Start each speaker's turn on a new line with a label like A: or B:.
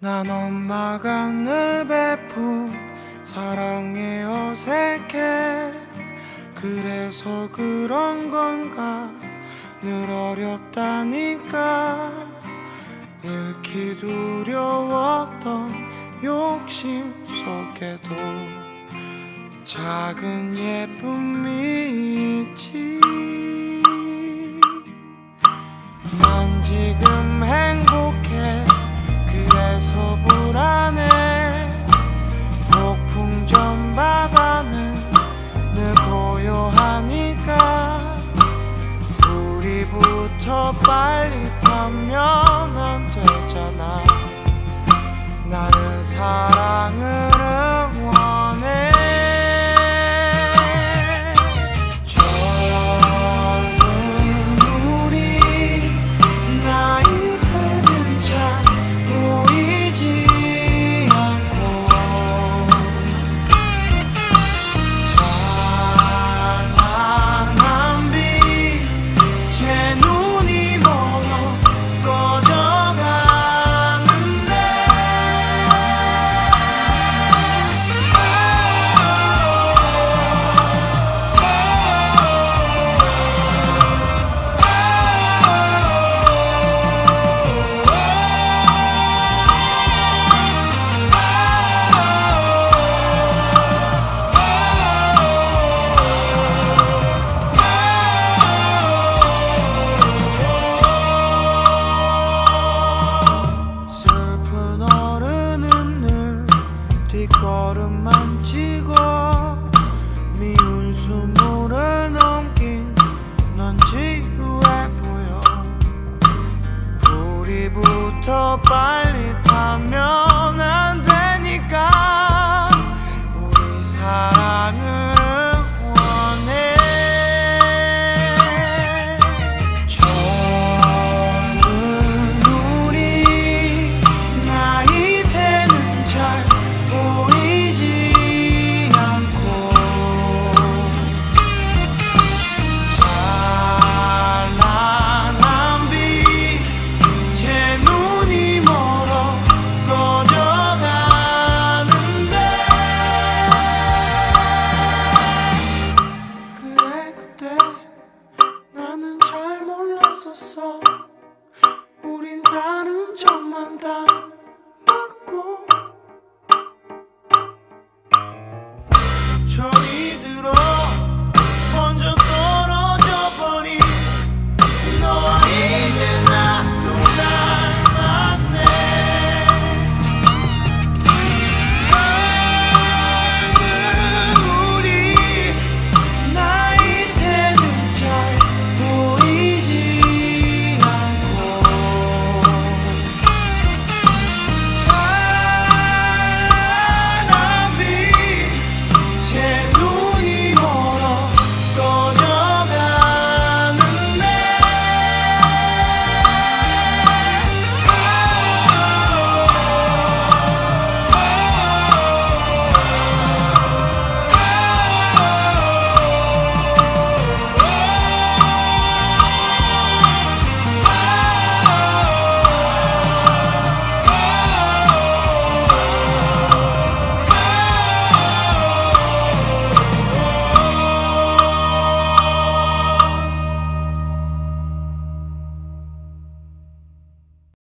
A: 난 엄마가 늘 베푼 사랑에 어색해. 그래서 그런 건가? 늘 어렵다니까. 잃기 두려웠던 욕심 속에도 작은 예쁨이 있지. 난 지금 행복해 붙어 빨리 타면 안 되잖아. 나는 사랑을 수모를 넘긴 넌 지루해 보여. 우리부터 빨리 타면